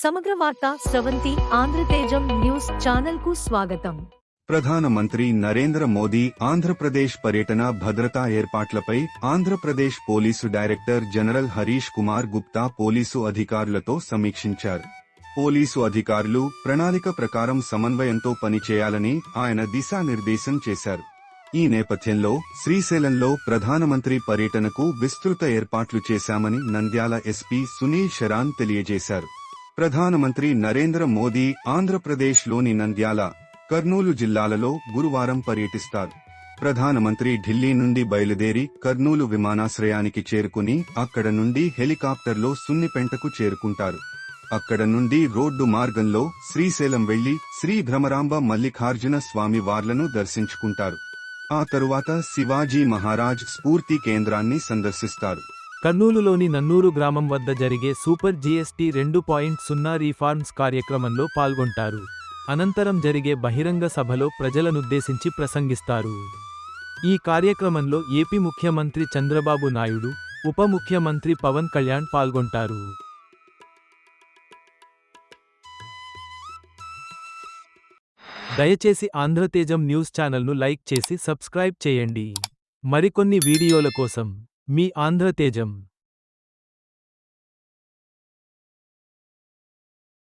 సమగ్ర వార్త స్రవంతి ఆంధ్రతేజం న్యూస్ ఛానల్కు స్వాగతం. ప్రధానమంత్రి నరేంద్ర మోదీ ఆంధ్రప్రదేశ్ పర్యటన భద్రతా ఏర్పాట్లపై Andhra Pradesh police director general Harish Kumar Gupta police అధికారులతో సమీక్షించారు. పోలీసు అధికారులు ప్రణాళిక ప్రకారం సమన్వయంతో పనిచేయాలని ఆయన దిశానిర్దేశం చేశారు. ఈ నేపథ్యంలో శ్రీశైలంలో ప్రధానమంత్రి పర్యటనకు విస్తృత ఏర్పాట్లు చేశామని నంద్యాల ఎస్పీ సునీల్ శరాన్ తెలియజేశారు. ప్రధానమంత్రి నరేంద్ర మోదీ ఆంధ్రప్రదేశ్లోని నంద్యాల కర్నూలు జిల్లాలలో గురువారం పర్యటిస్తారు. ప్రధానమంత్రి ఢిల్లీ నుండి బయలుదేరి కర్నూలు విమానాశ్రయానికి చేరుకుని అక్కడ నుండి హెలికాప్టర్లో సున్నిపెంటకు చేరుకుంటారు. అక్కడ నుండి రోడ్డు మార్గంలో శ్రీశైలం వెళ్ళి శ్రీ భ్రమరాంబ మల్లికార్జున స్వామి వార్లను దర్శించుకుంటారు. ఆ తరువాత శివాజీ మహారాజ్ స్ఫూర్తి కేంద్రాన్ని సందర్శిస్తారు. కర్నూలులోని నన్నూరు గ్రామం వద్ద జరిగే సూపర్ జీఎస్టీ రెండు పాయింట్ సున్నా రీఫార్మ్స్ కార్యక్రమంలో పాల్గొంటారు. అనంతరం జరిగే బహిరంగ సభలో ప్రజలనుద్దేశించి ప్రసంగిస్తారు. ఈ కార్యక్రమంలో ఏపీ ముఖ్యమంత్రి చంద్రబాబు నాయుడు ఉప ముఖ్యమంత్రి పవన్ కళ్యాణ్ పాల్గొంటారు. దయచేసి ఆంధ్రతేజం న్యూస్ ఛానల్ను లైక్ చేసి సబ్స్క్రైబ్ చేయండి. మరికొన్ని వీడియోల కోసం మీ ఆంధ్రతేజం